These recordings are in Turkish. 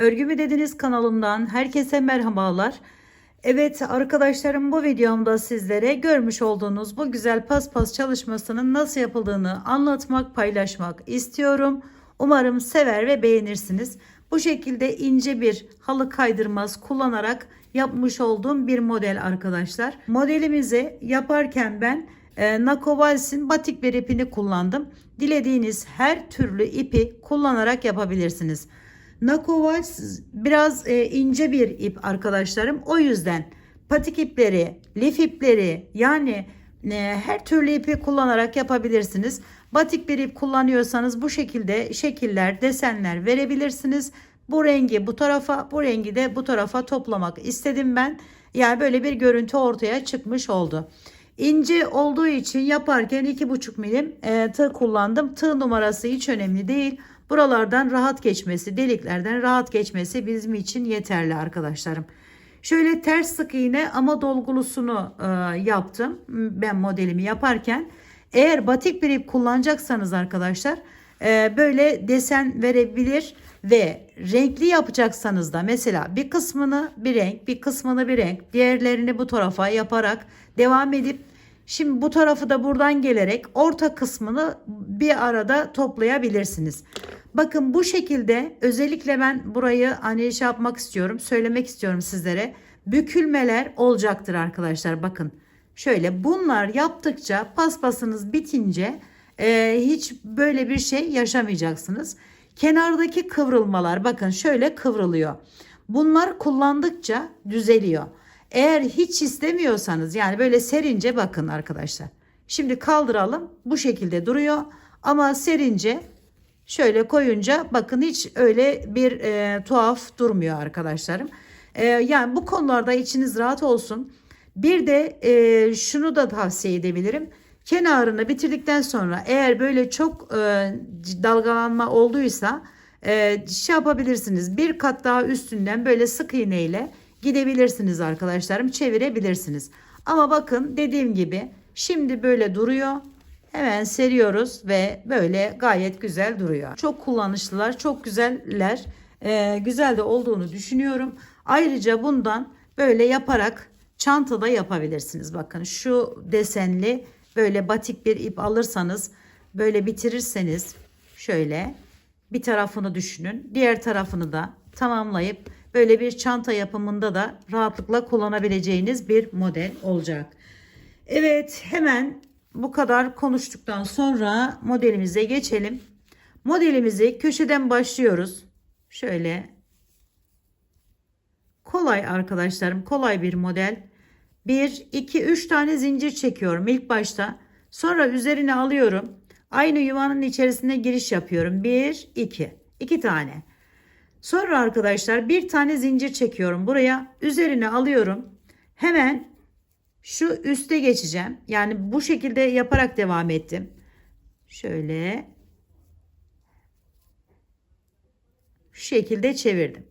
dediniz kanalımdan herkese merhabalar. Evet arkadaşlarım bu videomda sizlere görmüş olduğunuz bu güzel paspas çalışmasının nasıl yapıldığını anlatmak, paylaşmak istiyorum. Umarım sever ve beğenirsiniz. Bu şekilde ince bir halı kaydırmaz kullanarak yapmış olduğum bir model arkadaşlar. Modelimizi yaparken ben e, Nakovals'in batik bir ipini kullandım. Dilediğiniz her türlü ipi kullanarak yapabilirsiniz. Nakovals biraz e, ince bir ip arkadaşlarım. O yüzden patik ipleri, lif ipleri yani e, her türlü ipi kullanarak yapabilirsiniz. Batik bir ip kullanıyorsanız bu şekilde şekiller, desenler verebilirsiniz. Bu rengi bu tarafa, bu rengi de bu tarafa toplamak istedim ben. Yani böyle bir görüntü ortaya çıkmış oldu. İnce olduğu için yaparken 2,5 milim e, tığ kullandım. Tığ numarası hiç önemli değil. Buralardan rahat geçmesi, deliklerden rahat geçmesi bizim için yeterli arkadaşlarım. Şöyle ters sık iğne ama dolgulusunu e, yaptım ben modelimi yaparken. Eğer batik bir ip kullanacaksanız arkadaşlar e, böyle desen verebilir ve renkli yapacaksanız da mesela bir kısmını bir renk bir kısmını bir renk diğerlerini bu tarafa yaparak devam edip Şimdi bu tarafı da buradan gelerek orta kısmını bir arada toplayabilirsiniz. Bakın bu şekilde özellikle ben burayı hani şey yapmak istiyorum, söylemek istiyorum sizlere. Bükülmeler olacaktır arkadaşlar bakın. Şöyle bunlar yaptıkça paspasınız bitince e, hiç böyle bir şey yaşamayacaksınız. Kenardaki kıvrılmalar bakın şöyle kıvrılıyor. Bunlar kullandıkça düzeliyor. Eğer hiç istemiyorsanız yani böyle serince bakın arkadaşlar. Şimdi kaldıralım. Bu şekilde duruyor. Ama serince şöyle koyunca bakın hiç öyle bir e, tuhaf durmuyor arkadaşlarım. E, yani bu konularda içiniz rahat olsun. Bir de e, şunu da tavsiye edebilirim. Kenarını bitirdikten sonra eğer böyle çok e, dalgalanma olduysa e, şey yapabilirsiniz. Bir kat daha üstünden böyle sık iğneyle ile gidebilirsiniz arkadaşlarım çevirebilirsiniz. Ama bakın dediğim gibi şimdi böyle duruyor. Hemen seriyoruz ve böyle gayet güzel duruyor. Çok kullanışlılar, çok güzeller. Ee, güzel de olduğunu düşünüyorum. Ayrıca bundan böyle yaparak çantada yapabilirsiniz. Bakın şu desenli böyle batik bir ip alırsanız böyle bitirirseniz şöyle bir tarafını düşünün. Diğer tarafını da tamamlayıp böyle bir çanta yapımında da rahatlıkla kullanabileceğiniz bir model olacak. Evet hemen bu kadar konuştuktan sonra modelimize geçelim. Modelimizi köşeden başlıyoruz. Şöyle kolay arkadaşlarım kolay bir model. 1 2 3 tane zincir çekiyorum ilk başta. Sonra üzerine alıyorum. Aynı yuvanın içerisine giriş yapıyorum. 1 2 2 tane. Sonra arkadaşlar bir tane zincir çekiyorum buraya. Üzerine alıyorum. Hemen şu üste geçeceğim. Yani bu şekilde yaparak devam ettim. Şöyle şu şekilde çevirdim.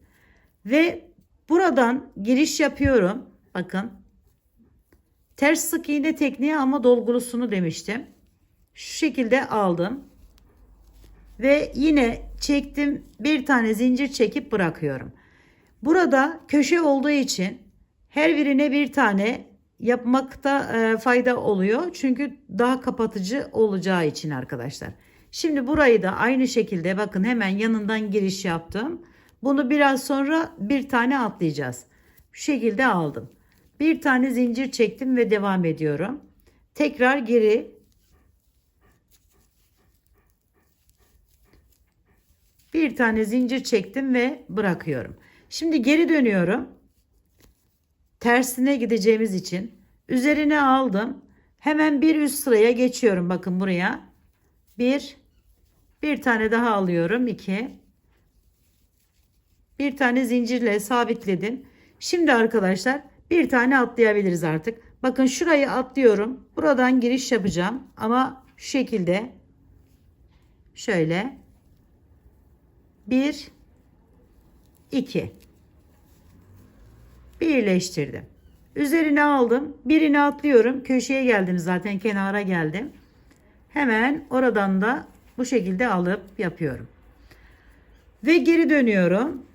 Ve buradan giriş yapıyorum. Bakın. Ters sık iğne tekniği ama dolgulusunu demiştim. Şu şekilde aldım. Ve yine çektim bir tane zincir çekip bırakıyorum. Burada köşe olduğu için her birine bir tane yapmakta e, fayda oluyor. Çünkü daha kapatıcı olacağı için arkadaşlar. Şimdi burayı da aynı şekilde bakın hemen yanından giriş yaptım. Bunu biraz sonra bir tane atlayacağız. Şu şekilde aldım. Bir tane zincir çektim ve devam ediyorum. Tekrar geri Bir tane zincir çektim ve bırakıyorum. Şimdi geri dönüyorum. Tersine gideceğimiz için üzerine aldım. Hemen bir üst sıraya geçiyorum. Bakın buraya. Bir, bir tane daha alıyorum. iki. Bir tane zincirle sabitledim. Şimdi arkadaşlar bir tane atlayabiliriz artık. Bakın şurayı atlıyorum. Buradan giriş yapacağım. Ama şu şekilde şöyle 1 2 iyileştirdim. Üzerine aldım. Birini atlıyorum. Köşeye geldim zaten kenara geldim. Hemen oradan da bu şekilde alıp yapıyorum. Ve geri dönüyorum.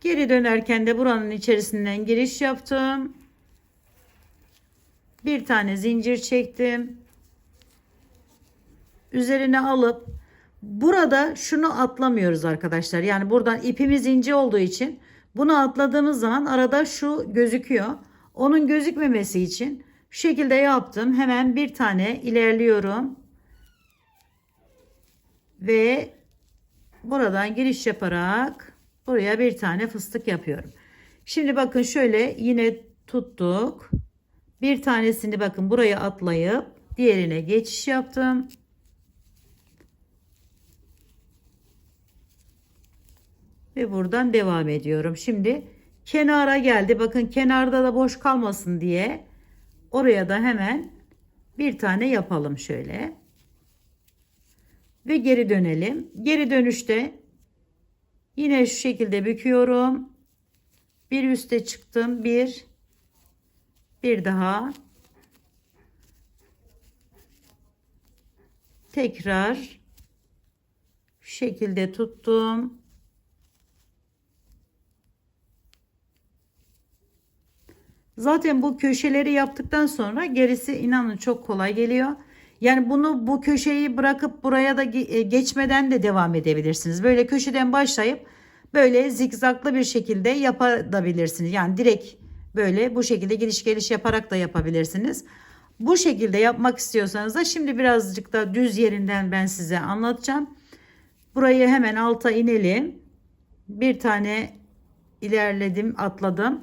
Geri dönerken de buranın içerisinden giriş yaptım. Bir tane zincir çektim. Üzerine alıp burada şunu atlamıyoruz arkadaşlar. Yani buradan ipimiz ince olduğu için bunu atladığımız zaman arada şu gözüküyor. Onun gözükmemesi için şu şekilde yaptım. Hemen bir tane ilerliyorum. Ve buradan giriş yaparak buraya bir tane fıstık yapıyorum. Şimdi bakın şöyle yine tuttuk. Bir tanesini bakın buraya atlayıp diğerine geçiş yaptım. Ve buradan devam ediyorum. Şimdi kenara geldi. Bakın kenarda da boş kalmasın diye oraya da hemen bir tane yapalım şöyle. Ve geri dönelim. Geri dönüşte yine şu şekilde büküyorum. Bir üste çıktım. Bir. Bir daha. Tekrar şekilde tuttum. Zaten bu köşeleri yaptıktan sonra gerisi inanın çok kolay geliyor. Yani bunu bu köşeyi bırakıp buraya da ge- geçmeden de devam edebilirsiniz. Böyle köşeden başlayıp böyle zikzaklı bir şekilde yapabilirsiniz. Yani direkt böyle bu şekilde giriş geliş yaparak da yapabilirsiniz. Bu şekilde yapmak istiyorsanız da şimdi birazcık da düz yerinden ben size anlatacağım. Burayı hemen alta inelim. Bir tane ilerledim, atladım.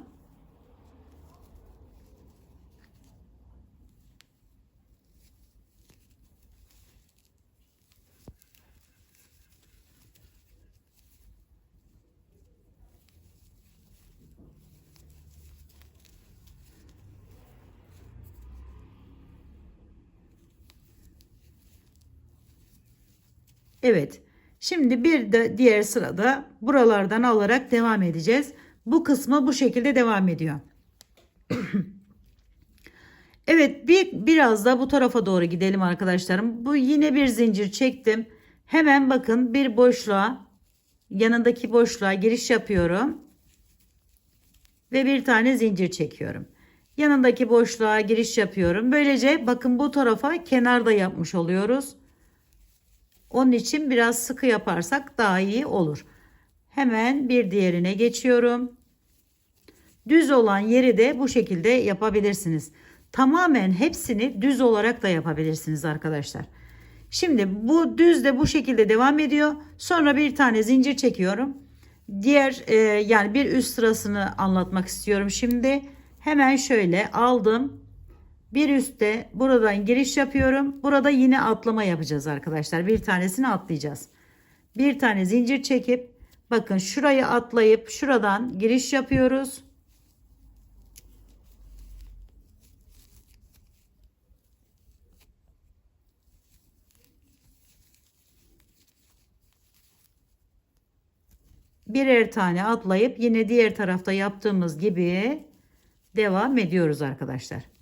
Evet. Şimdi bir de diğer sırada buralardan alarak devam edeceğiz. Bu kısmı bu şekilde devam ediyor. evet bir biraz da bu tarafa doğru gidelim arkadaşlarım. Bu yine bir zincir çektim. Hemen bakın bir boşluğa yanındaki boşluğa giriş yapıyorum. Ve bir tane zincir çekiyorum. Yanındaki boşluğa giriş yapıyorum. Böylece bakın bu tarafa kenarda yapmış oluyoruz. Onun için biraz sıkı yaparsak daha iyi olur. Hemen bir diğerine geçiyorum. Düz olan yeri de bu şekilde yapabilirsiniz. Tamamen hepsini düz olarak da yapabilirsiniz arkadaşlar. Şimdi bu düz de bu şekilde devam ediyor. Sonra bir tane zincir çekiyorum. Diğer e, yani bir üst sırasını anlatmak istiyorum şimdi. Hemen şöyle aldım. Bir üstte buradan giriş yapıyorum. Burada yine atlama yapacağız arkadaşlar. Bir tanesini atlayacağız. Bir tane zincir çekip bakın şurayı atlayıp şuradan giriş yapıyoruz. Birer tane atlayıp yine diğer tarafta yaptığımız gibi devam ediyoruz arkadaşlar.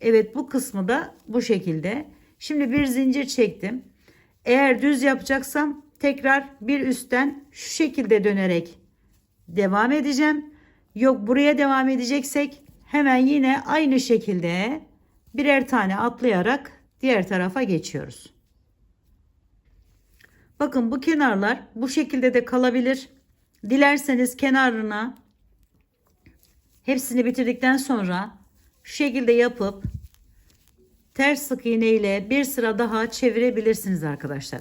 Evet bu kısmı da bu şekilde. Şimdi bir zincir çektim. Eğer düz yapacaksam tekrar bir üstten şu şekilde dönerek devam edeceğim. Yok buraya devam edeceksek hemen yine aynı şekilde birer tane atlayarak diğer tarafa geçiyoruz. Bakın bu kenarlar bu şekilde de kalabilir. Dilerseniz kenarına hepsini bitirdikten sonra şu şekilde yapıp ters sık iğne ile bir sıra daha çevirebilirsiniz arkadaşlar.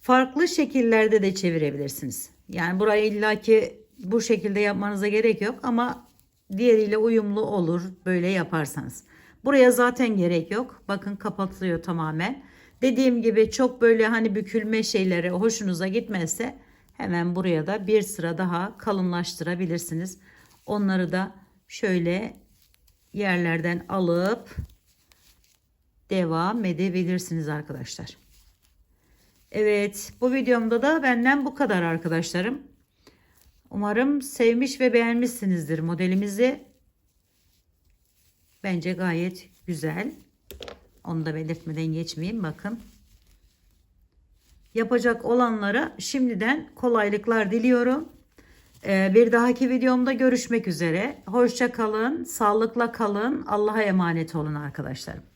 Farklı şekillerde de çevirebilirsiniz. Yani burayı illaki bu şekilde yapmanıza gerek yok ama diğeriyle uyumlu olur böyle yaparsanız. Buraya zaten gerek yok. Bakın kapatılıyor tamamen. Dediğim gibi çok böyle hani bükülme şeyleri hoşunuza gitmezse hemen buraya da bir sıra daha kalınlaştırabilirsiniz. Onları da şöyle yerlerden alıp devam edebilirsiniz arkadaşlar. Evet bu videomda da benden bu kadar arkadaşlarım. Umarım sevmiş ve beğenmişsinizdir modelimizi. Bence gayet güzel. Onu da belirtmeden geçmeyeyim bakın. yapacak olanlara şimdiden kolaylıklar diliyorum. Ee, bir dahaki videomda görüşmek üzere. Hoşça kalın, sağlıkla kalın, Allah'a emanet olun arkadaşlarım.